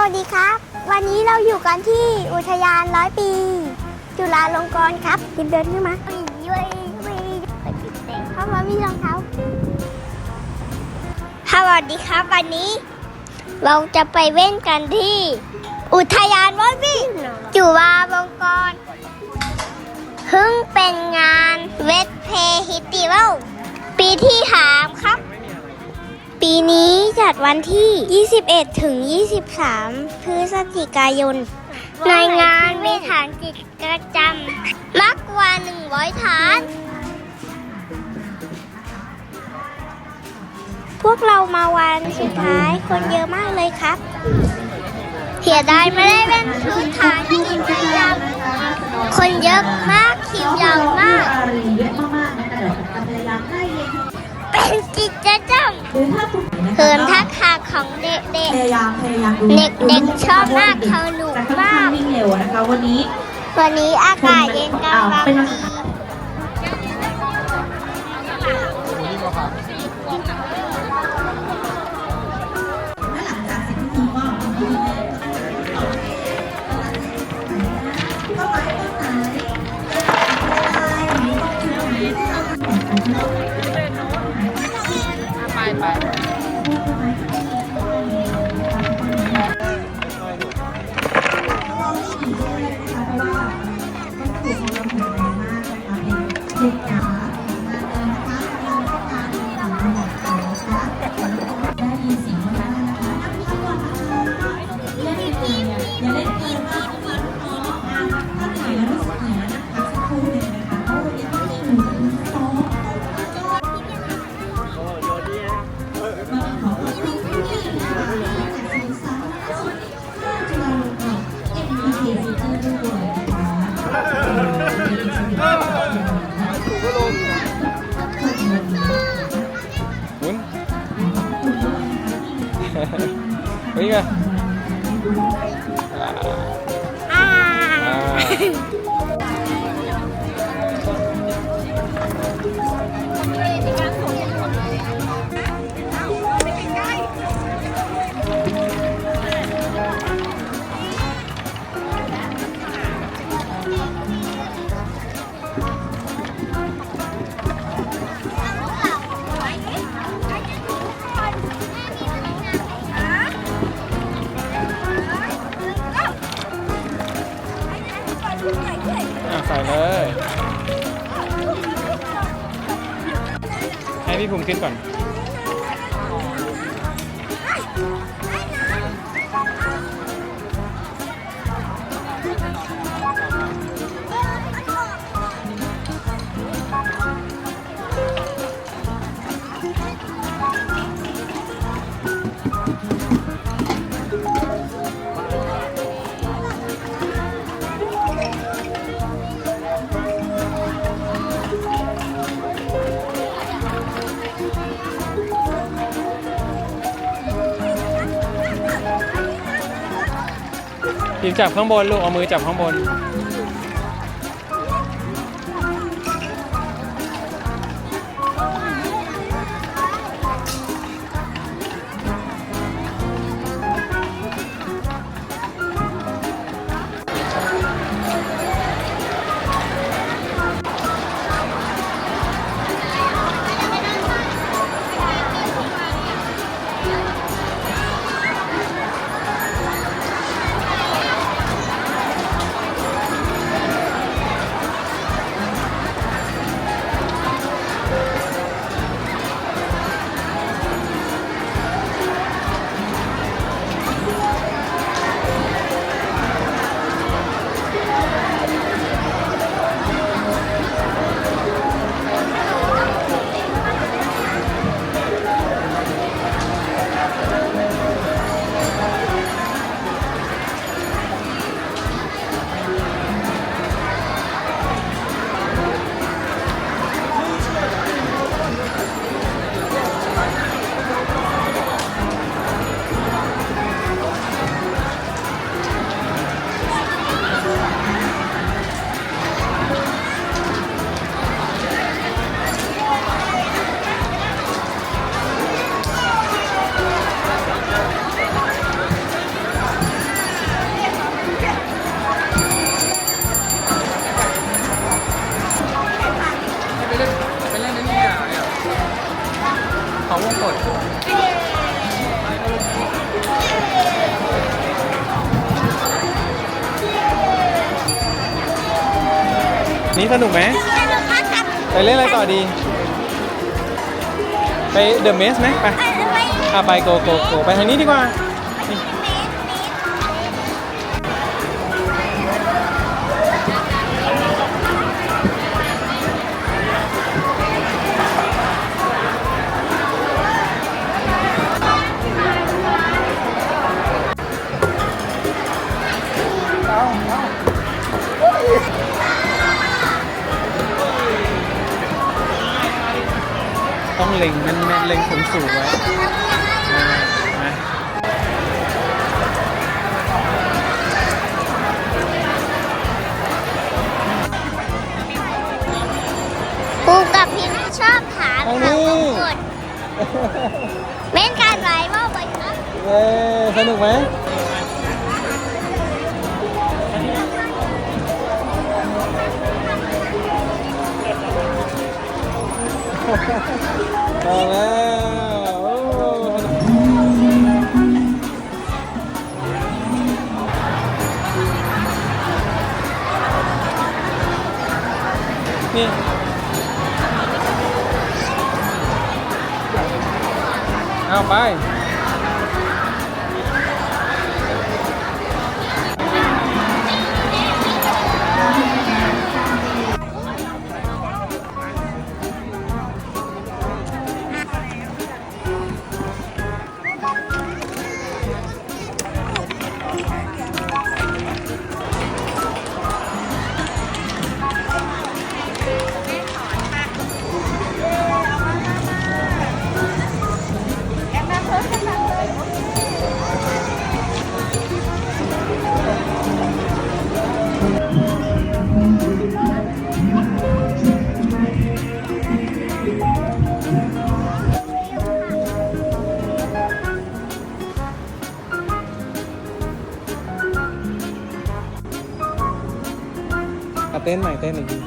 วัสดีครับ วันนี้เราอยู่กันที่อุทยานร้อยปี จุฬาลงกรณ์ครับกินเดินขึ้นมายุยยุยไปปิดเตะเพราะว่ามีรองเท้าสวัสดีครับวันนี้ เราจะไปเว้นกันที่ อุทยานร้อยปีจุฬาลงกรณ์เพิ่งเป็นงานเวทเพฮิติวัลปีที่สามครับ ปีนี้จัดวันที่ 21 ถึง 23 พฤศจิกายนในงานมีฐานกิจกรรมมากกว่า 100 ฐาน พวกเรามาวันสุดท้ายคนเยอะมากเลยครับ เสียดายไม่ได้เป็นชุดฐานกิจกรรมคนเยอะมากคิวยาวมากอารีเยอะมากๆนะคะเดี๋ยวจะพยายามให้เย็นเป็นกิจกรรมหรือถ้าคุณนะเหิคะนทักษะของเด็กพยายามพยายามดูเด็กๆชอบมากเขาหนุกจะค่อนมาข้างกวิ่งเร็วนะคะวันนี้ๆวันนี้อากาศเย็นกำลังดี ไเฮ้ยไพี่ภูมิขึ้นก่อน พิมจับข้างบนลูกเอามือจับข้างบน นี่สนุกไหมสนุกมากครับไปเล่นอะไรต่อดี ไปเดอะเมสไหมไปไปไปอะไปโกโกโกไปทางนี้ดีกว่า ต้องเล็งแม่นๆเล็งสูงสูงๆไว้นะครูกับพิมชอบถามเขาทุกคนเล่นการไรว่าไปครับเย้สนุกไหม มาแล้วโอ้นี่เอาไป เอาเต้นใหม่เต้นอีกที